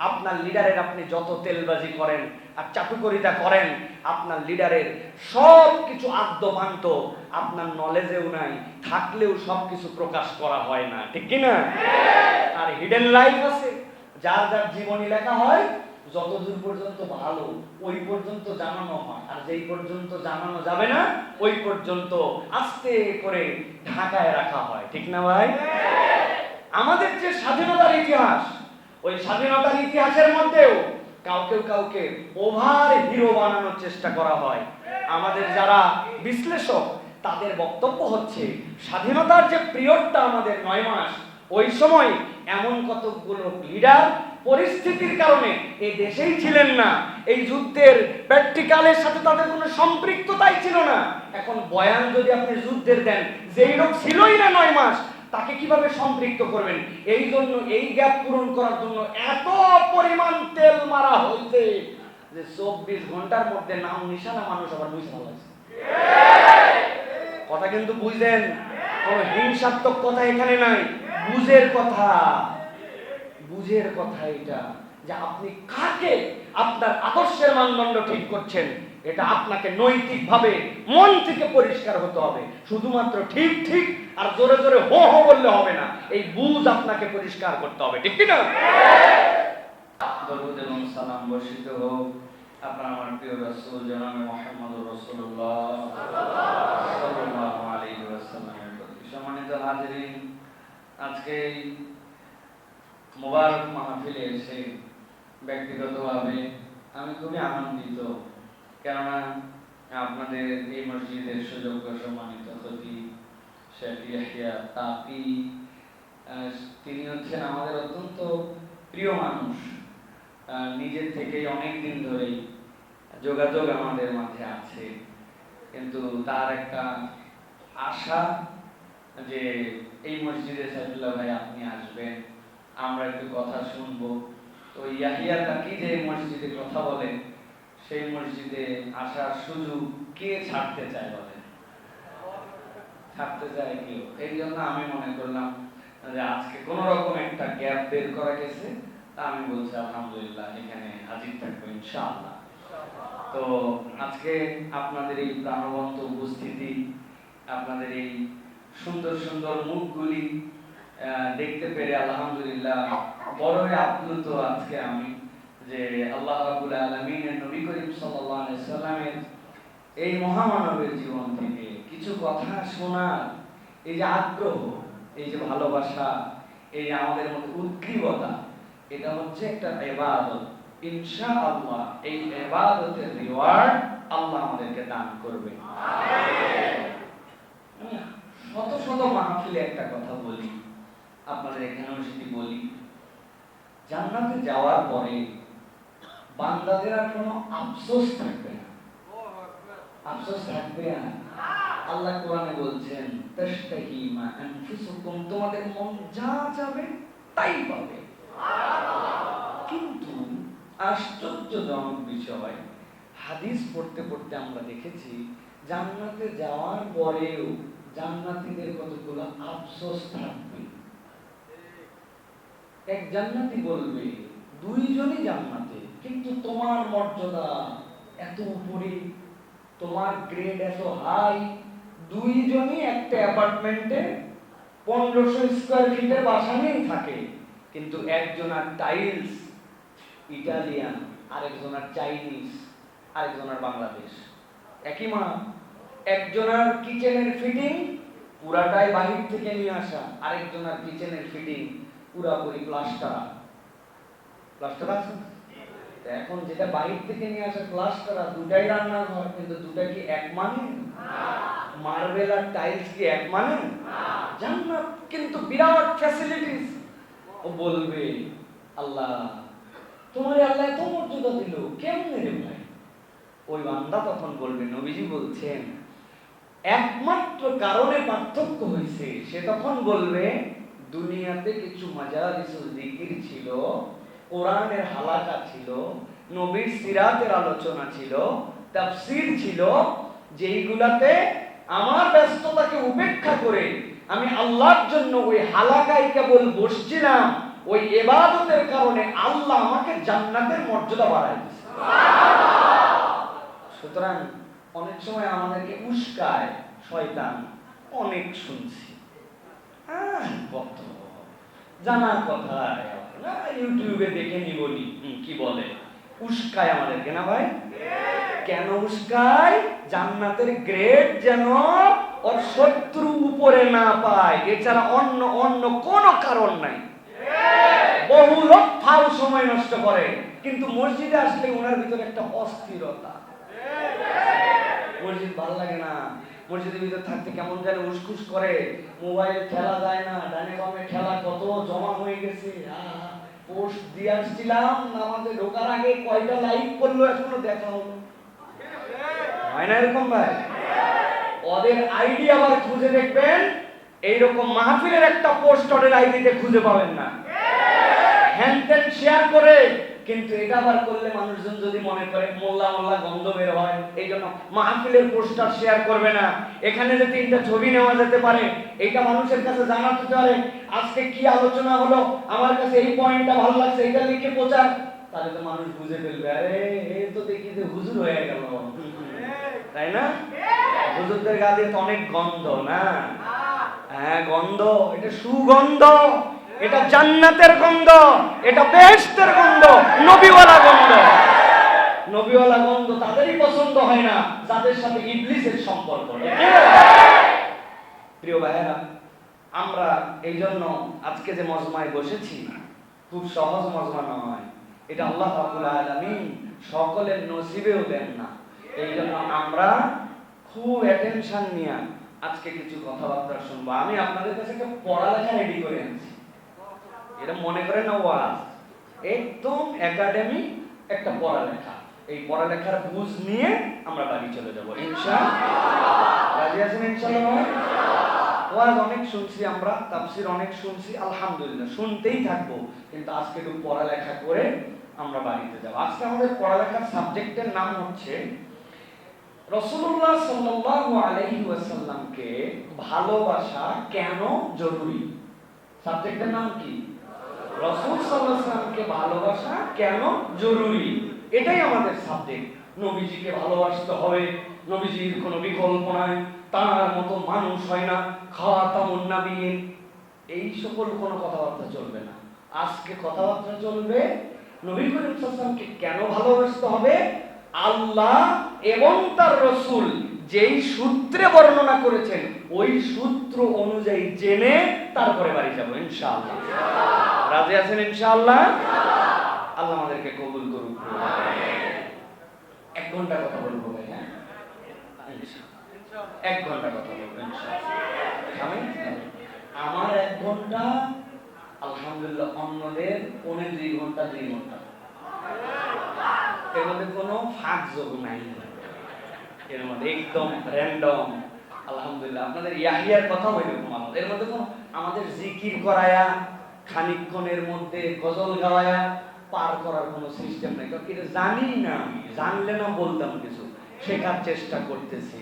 আপনার লিডারের আপনি যত তেলবাজি করেন আর চাটুকরিতা করেন, আপনার লিডারের সব কিছু আদ্যপান্ত আপনার নলেজেও নাই, থাকলেও সব কিছু প্রকাশ করা হয় না, ঠিক কি না? আর হিডেন লাইফ আছে, যার যার জীবনী লেখা হয়, যতদূর পর্যন্ত ভালো, ওই পর্যন্ত জানানো হয়, আর যেই পর্যন্ত জানানো যাবে না, ওই পর্যন্ত আস্তে করে ঢাকায় রাখা হয়, ঠিক না ভাই? আমাদের যে স্বাধীনতার ইতিহাস ওই স্বাধীনতার ইতিহাসের মধ্যেও কাউকে কাউকে ওভার হিরো বানানোর চেষ্টা করা হয়। আমাদের যারা বিশ্লেষক, তাদের বক্তব্য হচ্ছে, স্বাধীনতার যে পিরিয়ডটা আমাদের নয় মাস, ওই সময় এমন কতগুলো লিডার পরিস্থিতির কারণে এই দেশেই ছিলেন না। এই যুদ্ধের প্র্যাকটিক্যালের সাথে তাদের কোনো সম্পৃক্ততাই ছিল না। এখন বয়ান যদি আপনি যুদ্ধের দেন, যেই লোক ছিলই না নয় মাস তাকে কীভাবে সম্পৃক্ত করবেন? এই জন্য এই গ্যাপ পূরণ করার জন্য এত পরিমাণ তেল মারা হয়েছে যে চব্বিশ ঘণ্টার মধ্যে নাম নিশানা মানুষ আবার বুঝতে পারছে কথা কিন্তু বুঝলেন। কোন হিংসাত্মক কথা এখানে নাই। বুঝের কথা। বুঝের কথা এটা যে আপনি কাকে আপনার আদর্শের মানদণ্ড ঠিক করছেন? এটা আপনাকে নৈতিক ভাবে মন থেকে পরিষ্কার হতে হবে। শুধুমাত্র ঠিক ঠিক আর জোরে জোরে হো হো বললে হবে না। এই বুঝ আপনাকে পরিষ্কার করতে হবে। ঠিক না দরুদ এবং সালাম বর্ষিত হোক। আপনার আমার প্রিয় রাসূল জনাবে মুহাম্মদুর রাসূলুল্লাহ সাল্লাল্লাহু আলাইহি ওয়াসাল্লামের প্রতি সম্মানিত হাজিরিন আজকে এই মোবারক মাহফিলে এসে ব্যক্তিগতভাবে আমি খুবই আনন্দিত কেননা আপনাদের এই মসজিদের সুযোগ্য সম্মানিত খতিব শেখ ইয়াহিয়া, তাপি তিনি হচ্ছেন আমাদের অত্যন্ত প্রিয় মানুষ। নিজের থেকেই অনেক দিন ধরেই যোগাযোগ আমাদের মাঝে আছে। কিন্তু তার একটা আশা যে এই মসজিদে সাইফুল্লাহ ভাই আপনি আসবেন, আমরা একটু কথা শুনব। তো ইয়াহিয়া তাকি যে মসজিদে কথা বলেন সেই মসজিদে আসার সুযোগ কে ছাড়তে চায় ছাড়তে চায় কেউ। এই জন্য আমি মনে করলাম যে আজকে কোন রকম একটা গ্যাপ বের করা গেছে। তা আমি বলছি, আলহামদুলিল্লাহ, এখানে হাজির থাকব ইনশাআল্লাহ। তো আজকে আপনাদের এই প্রাণবন্ত উপস্থিতি, আপনাদের এই সুন্দর সুন্দর মুখগুলি দেখতে পেরে আলহামদুলিল্লাহ বড়ই আপ্লুত আজকে আমি যে আল্লাহ রাব্বুল আলামিনের নবী করিম সাল্লাল্লাহু সাল্লামের এই মহামানবের জীবন থেকে কিছু কথা শোনার এই যে আগ্রহ, এই যে ভালোবাসা, এই আমাদের মধ্যে উদ্গ্রীবতা, এটা হচ্ছে একটা ইবাদত। ইনশাআল্লাহ এই ইবাদতের রিওয়ার্ড আল্লাহ আমাদেরকে দান করবে। শত শত মাহফিলে একটা কথা বলি, আপনাদের এখানেও সেটি বলি, জান্নাতে যাওয়ার পরে বান্দাদের আর কোনো আফসোস থাকবে না। আফসোস থাকবে না। আল্লাহ কোরআনে বলছেন, তাশতাহি আনফুসুকুম তোমাদের মন যা যাবে তাই পাবে। কিন্তু আশ্চর্যজনক বিষয়, হাদিস পড়তে পড়তে আমরা দেখেছি, জান্নাতে যাওয়ার পরেও জান্নাতীদের কতগুলো আফসোস থাকবে। এক জান্নাতি বলবে, দুইজনই জান্নাতে, কিন্তু তোমার মর্যাদা এত উপরে, তোমার গ্রেড এত হাই দুইজনই একটা অ্যাপার্টমেন্টে পনেরোশো স্কোয়ার ফিটের বাসা নিয়েই থাকে। কিন্তু একজনার টাইলস, ইটালিয়ান আরেকজনার চাইনিজ আরেকজনার বাংলাদেশ। একই মা একজনার কিচেনের ফিটিং, পুরাটাই বাহির থেকে নিয়ে আসা। আরেকজনার কিচেনের ফিটিং, পুরাপুরি প্লাস্টার। প্লাস্টার আছে? এখন যেটা বাহির থেকে নিয়ে আসা প্লাস্টার দুটাই রান্নার ঘর কিন্তু দুটা কি এক মানে মার্বেল আর টাইলস কি এক মানে? জান্নাত, কিন্তু বিরাট ফ্যাসিলিটিস ও বলবে, আল্লাহ, তোমার আল্লাহ এত মর্যাদা দিল, কেমনে রে ভাই? ওই বান্দা তখন বলবে, নবীজি বলছেন, একমাত্র কারণে পার্থক্য হয়েছে। সে তখন বলবে, দুনিয়াতে কিছু মাজালিসুল জিকির ছিল, কোরআনের হালাকা ছিল, নবীর সিরাতের আলোচনা ছিল, তাফসীর ছিল, যেইগুলাতে আমার ব্যস্ততাকে উপেক্ষা করে আমি আল্লাহর জন্য ওই হালাকায় কেবল বসছিলাম ওই এবাদতের কারণে আল্লাহ আমাকে জান্নাতের মর্যাদা বাড়াই সুতরাং অনেক সময় আমাদেরকে উস্কায়, শয়তান, অনেক শুনছি। কত জানার কথা ইউটিউবে দেখে নিবনি কি বলে? উস্কায় আমাদেরকে না ভাই? কেন উস্কায়? জান্নাতের গ্রেড যেন ওর শত্রু উপরে না পায়। এছাড়া অন্য অন্য কোনো কারণ নাই। বহু লোক ফাল সময় নষ্ট করে। কিন্তু মসজিদে আসলে ওনার ভিতরে একটা অস্থিরতা। মসজিদ ভালো লাগে না। মসজিদের ভিতরে থাকতে কেমন যেন উসখুস করে। মোবাইল খেলা যায় না। ডানে বামে খেলা কত জমা হয়ে গেছে। পোস্ট দিয়ে আসছিলাম। আমাদের ঢোকার আগে কয়টা লাইক করল এখনও দেখা হলো হয় না এরকম ভাই? ওদের আইডি আবার খুঁজে দেখবেন, এইরকম মাহফিলের একটা পোস্ট ওদের আইডিতে খুঁজে পাবেন না। হ্যান্ড শেয়ার করে, কিন্তু এটা আবার করলে মানুষজন যদি মনে করে মোল্লা মোল্লা গন্ধ বের হয় এই জন্য মাহফিলের পোস্টার শেয়ার করবে না। এখানে যে তিনটা ছবি নেওয়া যেতে পারে এটা মানুষের কাছে জানাতে পারে, আজকে কি আলোচনা হলো, আমার কাছে এই পয়েন্টটা ভালো লাগছে এটা লিখে প্রচার। তাহলে তো মানুষ বুঝে ফেলবে, আরে এ তো দেখি যে হুজুর হয়ে গেল। তাই না? হুজুরদের গা দিয়ে তো অনেক গন্ধ, না? হ্যাঁ গন্ধ, এটা সুগন্ধ, এটা জান্নাতের গন্ধ, এটা বেহেশতের গন্ধ, নবীওয়ালা গন্ধ। নবীওয়ালা গন্ধ তাদেরই পছন্দ হয় না, যাদের সাথে ইবলিসের সম্পর্ক প্রিয় ভাইয়েরা, আমরা এই জন্য আজকে যে মজমায় বসেছি, খুব সহজ মজমা নয়। এটা আল্লাহ রাব্বুল আলামিন সকলের নসিবেও দেন না। এই জন্য আমরা খুব অ্যাটেনশন নিয়ে আজকে কিছু কথাবার্তা শুনব। আমি আপনাদের কাছে একটা পড়ালেখা রেডি করে আনছি। এটা মনে করে না ওয়াজ। একদম একাডেমি একটা পড়ালেখা। এই পড়ালেখার বুঝ নিয়ে আমরা বাড়ি চলে যাব। রাজি আছেন ওয়াজ অনেক শুনছি আমরা, তাফসির অনেক শুনছি, আলহামদুলিল্লাহ। শুনতেই থাকব, কিন্তু আজকে একটু পড়ালেখা করে আমরা বাড়িতে যাব। আজকে আমাদের পড়ালেখার সাবজেক্টের নাম হচ্ছে রসুল্লাহ সাল্লাল্লাহু আলাইহি ওয়াসাল্লামকে ভালোবাসা কেন জরুরি? সাবজেক্টের নাম কি? রসুল সাল্লামকে ভালোবাসা কেন জরুরি? এটাই আমাদের সাবজেক্ট। নবীজিকে ভালোবাসতে হবে। নবীজির কোনো বিকল্প নাই। তার মতো মানুষ হয় না। খাওয়া খাতামুন নাবিয়িন। এই সকল কোনো কথাবার্তা চলবে না। আজকে কথাবার্তা চলবে নবী করিম সাল্লামকে কেন ভালোবাসতে হবে? আল্লাহ এবং তার রসুল যেই সূত্রে বর্ণনা করেছেন, ওই সূত্র অনুযায়ী জেনে তারপরে বাড়ি যাব, ইনশাআল্লাহ। রাজি আছেন ইনশাআল্লাহ? আল্লাহ আমাদেরকে কবুল করুক। এক ঘণ্টা কথা বলব ভাই হ্যাঁ? এক ঘণ্টা কথা বলব আমার এক ঘণ্টা, আলহামদুলিল্লাহ, অন্যদের পৌনে দুই ঘণ্টা দুই ঘণ্টা। এর মধ্যে কোনো ফাঁক যোগ নাই এর মধ্যে একদম র্যান্ডম আলহামদুলিল্লাহ। আপনাদের ইয়াহিয়ার কথা এর মধ্যে কোনো আমাদের জিকির করায়া, খানিকক্ষণের মধ্যে গজল গাওয়ায়া পার করার কোনো সিস্টেম নাই। জানি না আমি, জানলে না বলতাম কিছু। শেখার চেষ্টা করতেছি।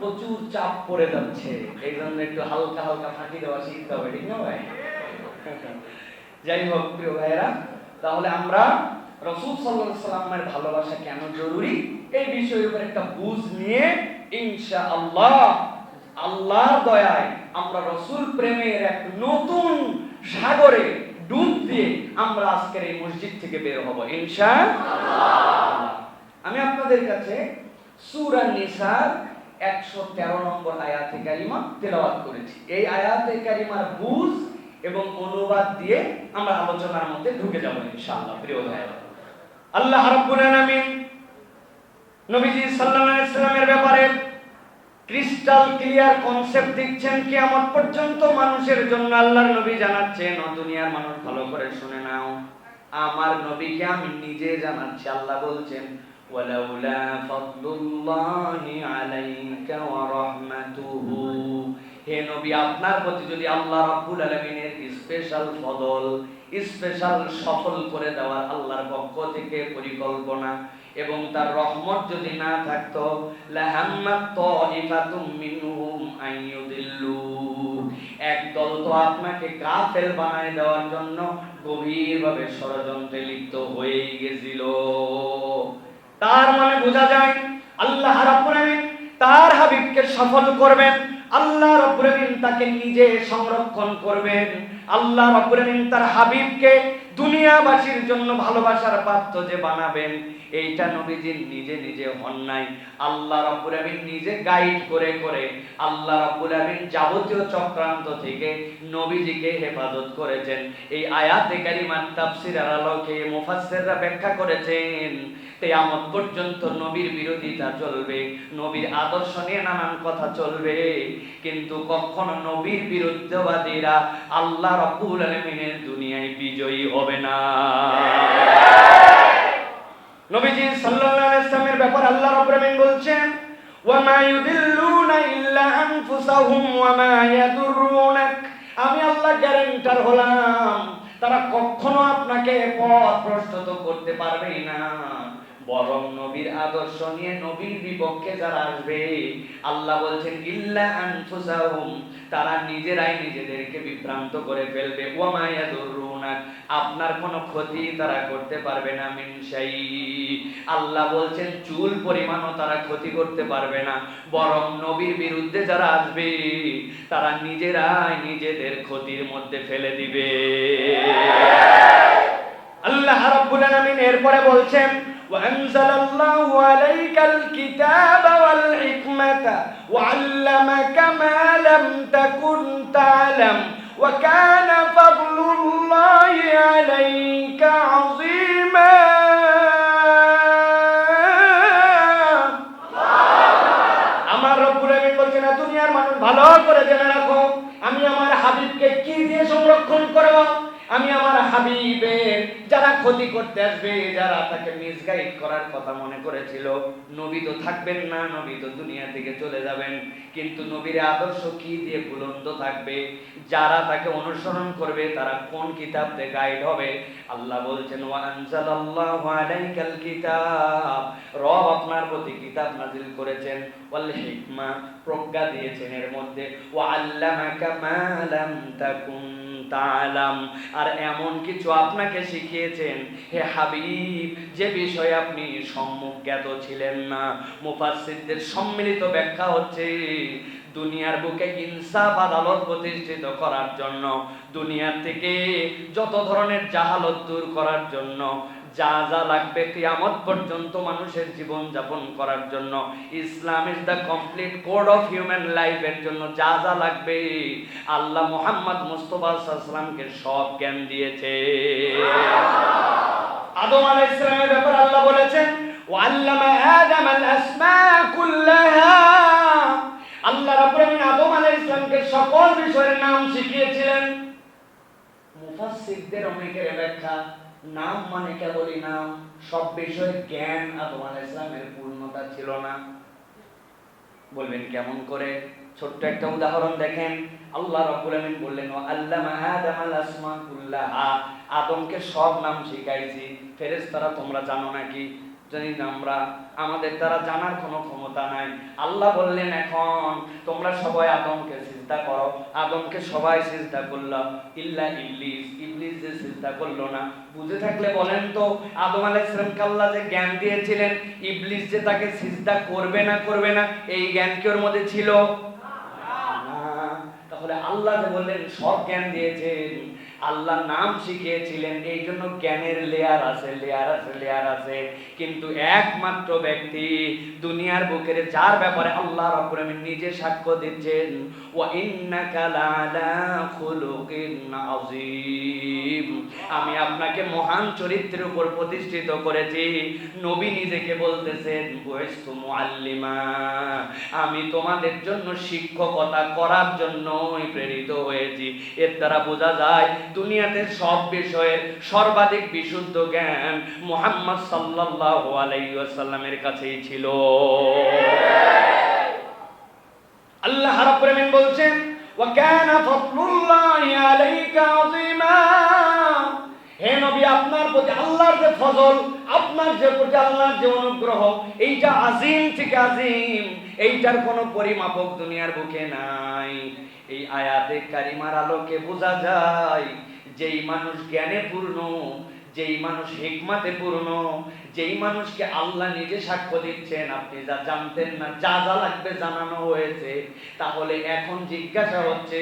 প্রচুর চাপ পড়ে যাচ্ছে। এই জন্য একটু হালকা হালকা ফাঁকি দেওয়া শিখতে হবে, ঠিক না ভাই? যাই হোক, প্রিয় ভাইয়েরা, তাহলে আমরা রসুল সাল্লাহ সাল্লামের ভালোবাসা কেন জরুরি? এই বিষয়ের উপর একটা বুঝ নিয়ে ইনশা আল্লাহ আল্লাহর দয়ায় আমরা রসুল প্রেমের এক নতুন সাগরে ডুব দিয়ে আমরা আজকের এই মসজিদ থেকে বের হব ইনশা আমি আপনাদের কাছে সূরা নিসার একশো তেরো নম্বর আয়াতে কারিমা তেলাওয়াত করেছি। এই আয়াতে কারিমার বুঝ এবং অনুবাদ দিয়ে আমরা আলোচনার মধ্যে ঢুকে যাব, ইনশাআল্লাহ, প্রিয় ভাইরা আল্লাহ রাব্বুল আলামিন নবীজি সাল্লাল্লাহু আলাইহি সাল্লামের ব্যাপারে ক্রিস্টাল ক্লিয়ার কনসেপ্ট দিচ্ছেন, কিয়ামত পর্যন্ত মানুষের জন্য আল্লাহর নবী জানাচ্ছেন, ও দুনিয়ার মানুষ, ভালো করে শুনে নাও। আমার নবীকে আমি নিজে জানাচ্ছি, আল্লাহ বলছেন, ওয়ালাউলা ফাদলুল্লাহি আলাইকা ওয়া রাহমাতুহু। হে নবী, আপনার প্রতি যদি আল্লাহ রাব্বুল আলামিনের স্পেশাল স্পেশাল সফল করে দেওয়ার আল্লাহর পক্ষ থেকে পরিকল্পনা এবং তার রহমত যদি না থাকতো, লাহাম্মাত তাইফাতুম মিনহুম আইয়ুদিল্লু একদল তো আপনাকে কাফেল বানায় দেওয়ার জন্য গভীরভাবে ষড়যন্ত্রে লিপ্ত হয়েই গেছিল। তার মানে বোঝা যায়, আল্লাহ রাব্বুল আলামিন তার হাবিবকে সফল করবেন আল্লাহ রাব্বুল তাকে নিজে সংরক্ষণ করবেন। আল্লাহ রাব্বুল তার হাবিবকে দুনিয়াবাসীর জন্য ভালোবাসার পাত্র যে বানাবেন, এইটা নবীজি নিজে নিজে নাই। আল্লাহ রাব্বুল আলামিন নিজে গাইড করে করে আল্লাহ রাব্বুল আলামিন যাবতীয় চক্রান্ত থেকে নবীজিকে হেফাজত করেছেন। এই আয়াতে কারিমার তাফসীরের আলোকে মুফাসসিররা ব্যাখ্যা করেছেন কিয়ামত পর্যন্ত নবীর বিরোধিতা চলবে, নবীর আদর্শ নিয়ে নানান কথা চলবে। কিন্তু কখনো নবীর বিরুদ্ধবাদীরা আল্লাহ রাব্বুল আলামিনের দুনিয়ায় বিজয়ী হবে না। নবীজি সাল্লাল্লাহু আলাইহি ওয়াসাল্লামের ব্যাপারে আল্লাহ রাব্বুল আলামিন বলছেন, ওয়ামা ইউদিল্লুনা ইল্লা আনফুসাহুম, ওয়ামা ইয়াদুররুনাক। আমি আল্লাহ গ্যারান্টার হলাম, তারা কখনো আপনাকে পথ প্রস্তুত করতে পারবে না। বরং নবীর আদর্শ নিয়ে নবীর বিপক্ষে যারা আসবে, আল্লাহ বলছেন, ইল্লা আনফুসাহুম তারা নিজেরাই নিজেদেরকে বিভ্রান্ত করে ফেলবে। ওয়ামা ইয়াদুররুনাক আপনার কোনো ক্ষতি তারা করতে পারবে না মিন শাই আল্লাহ বলছেন, চুল পরিমাণও তারা ক্ষতি করতে পারবে না। বরং নবীর বিরুদ্ধে যারা আসবে, তারা নিজেরাই নিজেদের ক্ষতির মধ্যে ফেলে দিবে। আল্লাহ রাব্বুল আলামিন এরপরে বলছেন وأنزل الله عليك الكتاب والحكمة وعلمك ما لم تكن تعلم وكان ক্ষতি করতে আসবে যারা তাকে মিসগাইড করার কথা মনে করেছিল, নবী তো থাকবেন না, নবী তো দুনিয়া থেকে চলে যাবেন। কিন্তু নবীর আদর্শ কি দিয়ে বুলন্দ থাকবে? যারা তাকে অনুসরণ করবে, তারা কোন কিতাব থেকে গাইড হবে? আল্লাহ বলছেন আনজালাল্লাহু আলাইকাল কিতাব। রব আপনার প্রতি কিতাব নাজিল করেছেন, ওয়াল হিকমা প্রজ্ঞা দিয়েছেন এর মধ্যে, ওয়া আল্লামাকা মা লাম তাকুন। তাআলাম আর এমন কিছু আপনাকে শিখিয়েছেন? হে হাবিব, যে বিষয়ে আপনি সম্মুখ জ্ঞাত ছিলেন না। মুফাসিদদের সম্মিলিত ব্যাখ্যা হচ্ছে দুনিয়ার বুকে ইনসাফ আদালত প্রতিষ্ঠিত করার জন্য, দুনিয়ার থেকে যত ধরনের জাহালত দূর করার জন্য, যা যা লাগবে কিয়ামত পর্যন্ত মানুষের জীবন যাপন করার জন্য, Islam is the complete code of human লাইফের জন্য যা যা লাগবে, আল্লাহ মোহাম্মদ মুস্তফা সাল্লামকে সব জ্ঞান দিয়েছে। আদম আলাইহিস সালামের ব্যাপারে আল্লাহ বলেছেন, ওয়াল্লামা আদম আল আসমা কুল্লাহা। আল্লাহ রাব্বুল আলামিন আদম আলাইহিস সালামকে সকল বিষয়ের নাম শিখিয়েছিলেন। মুফাসসিরদের অনেকের ব্যাখ্যা, নাম মানে কেবলই নাম, সব বিষয়ে জ্ঞান আদম আলাইহিস সালামের পূর্ণতা ছিল না। বলবেন কেমন করে? ছোট্ট একটা উদাহরণ দেখেন। আল্লাহ রাব্বুল আলামিন বললেন আল্লামা আদম আল আসমা কুল্লাহা আদমকে সব নাম শিখাইছি। ফেরেশতারা তোমরা জানো নাকি? জানি না আমরা, আমাদের দ্বারা জানার কোনো ক্ষমতা নাই। আল্লাহ বললেন, এখন তোমরা সবাই আদমকে সিজদা করো। আদমকে সবাই সিজদা করল। ইল্লা ইবলিস। ইবলিস যে সিজদা করল না। বুঝে থাকলে বলেন তো, আদম আলাইহিস সালামকে আল্লাহ যে জ্ঞান দিয়েছিলেন? ইবলিস যে তাকে সিজদা করবে না করবে না, এই জ্ঞান কি ওর মধ্যে ছিল? না। তাহলে আল্লাহ যে বললেন, সব জ্ঞান দিয়েছেন। আল্লাহ নাম শিখিয়েছিলেন, এই জন্য জ্ঞানের লেয়ার আছে লেয়ার আছে লেয়ার আছে। কিন্তু একমাত্র ব্যক্তি দুনিয়ার বুকের যার ব্যাপারে আল্লাহ রাব্বুল নিজে সাক্ষ্য দিচ্ছেন আযীম। আমি আপনাকে মহান চরিত্রের উপর প্রতিষ্ঠিত করেছি। নবী নিজেকে বলতেছেন আমি তোমাদের জন্য শিক্ষকতা করার জন্যই প্রেরিত হয়েছি। এর দ্বারা বোঝা যায় দুনিয়াতে সব বিষয়ে সর্বাধিক বিশুদ্ধ জ্ঞান মোহাম্মদ সাল্লাল্লাহু আলাইহি ওয়াসাল্লামের কাছেই ছিল। আল্লাহ রাব্বুল আলামিন বলছেন, ওয়া কানা ফাদলুল্লাহি আলাইকা আযীমা। হে নবী, আপনার প্রতি আল্লাহর যে ফজল, আপনার যে প্রতি আল্লাহর যে অনুগ্রহ, এইটা আজিম থেকে আজিম, এইটার কোনো পরিমাপক দুনিয়ার বুকে নাই। এই আয়াতে কারিমার আলোকে বোঝা যায়, যেই মানুষ জ্ঞানে পূর্ণ যেই মানুষ হিকমাতে পূর্ণ, যেই মানুষকে আল্লাহ নিজে সাক্ষ্য দিচ্ছেন, আপনি যা জানতেন না, যা যা লাগবে জানানো হয়েছে, তাহলে এখন জিজ্ঞাসা হচ্ছে,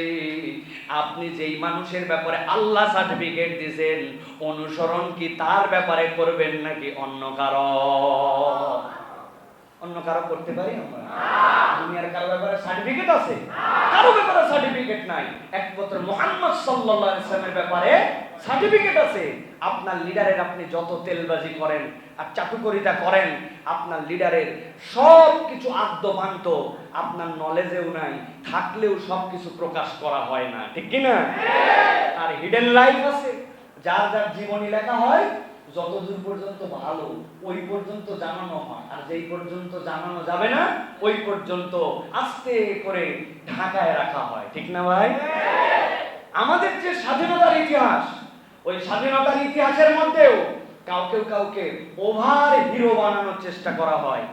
আপনি যেই মানুষের ব্যাপারে আল্লাহ সার্টিফিকেট দিয়েছেন, অনুসরণ কি তার ব্যাপারে করবেন নাকি অন্য কারও? অন্য কারও করতে পারি আমরা? দুনিয়ার কারও ব্যাপারে সার্টিফিকেট আছে? কারও ব্যাপারে সার্টিফিকেট নাই। একমাত্র মোহাম্মদ সাল্লাল্লাহু আলাইহি ব্যাপারে সার্টিফিকেট আছে। আপনার লিডারের আপনি যত তেলবাজি করেন আর চাটুকরিতা করেন আপনার লিডারের সব কিছু আদ্যপান্ত আপনার নলেজেও নাই থাকলেও সব কিছু প্রকাশ করা হয় না। ঠিক কি না আর হিডেন লাইফ আছে। যার যার জীবনী লেখা হয় যতদূর পর্যন্ত ভালো ওই পর্যন্ত জানানো হয়। আর যেই পর্যন্ত জানানো যাবে না ওই পর্যন্ত আস্তে করে ঢাকায় রাখা হয়। ঠিক না ভাই আমাদের যে স্বাধীনতার ইতিহাস ওই স্বাধীনতার ইতিহাসের মধ্যেও কাউকে কাউকে ওভার হিরো বানানোর চেষ্টা করা হয়।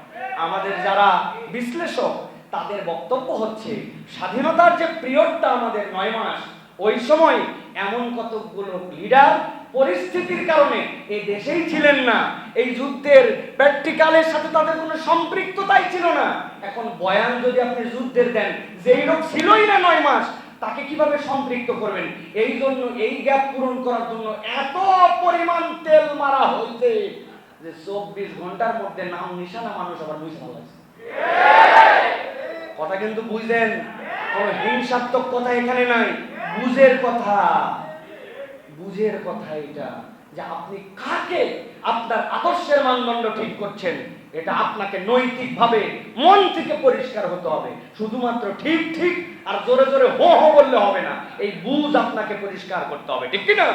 আমাদের যারা বিশ্লেষক, তাদের বক্তব্য হচ্ছে, স্বাধীনতার যে পিরিয়ডটা আমাদের নয় মাস, ওই সময় এমন কতগুলো লিডার পরিস্থিতির কারণে এই দেশেই ছিলেন না। এই যুদ্ধের প্র্যাকটিক্যালের সাথে তাদের কোনো সম্পৃক্ততাই ছিল না। এখন বয়ান যদি আপনি যুদ্ধের দেন, যেই লোক ছিলই না নয় মাস তাকে কীভাবে সম্পৃক্ত করবেন? এই জন্য এই গ্যাপ পূরণ করার জন্য এত পরিমাণ তেল মারা হয়েছে যে চব্বিশ ঘণ্টার মধ্যে নাম নিশানা মানুষ আবার বুঝতে ভালো কথা কিন্তু বুঝলেন। কোন হিংসাত্মক কথা এখানে নাই। বুঝের কথা। বুঝের কথা এটা যে আপনি কাকে আপনার আদর্শের মানদণ্ড ঠিক করছেন? এটা আপনাকে নৈতিক ভাবে মন থেকে পরিষ্কার হতে হবে। শুধুমাত্র ঠিক ঠিক আর জোরে জোরে হো হো বললে হবে না। এই বুঝ আপনাকে পরিষ্কার করতে হবে, ঠিক কি না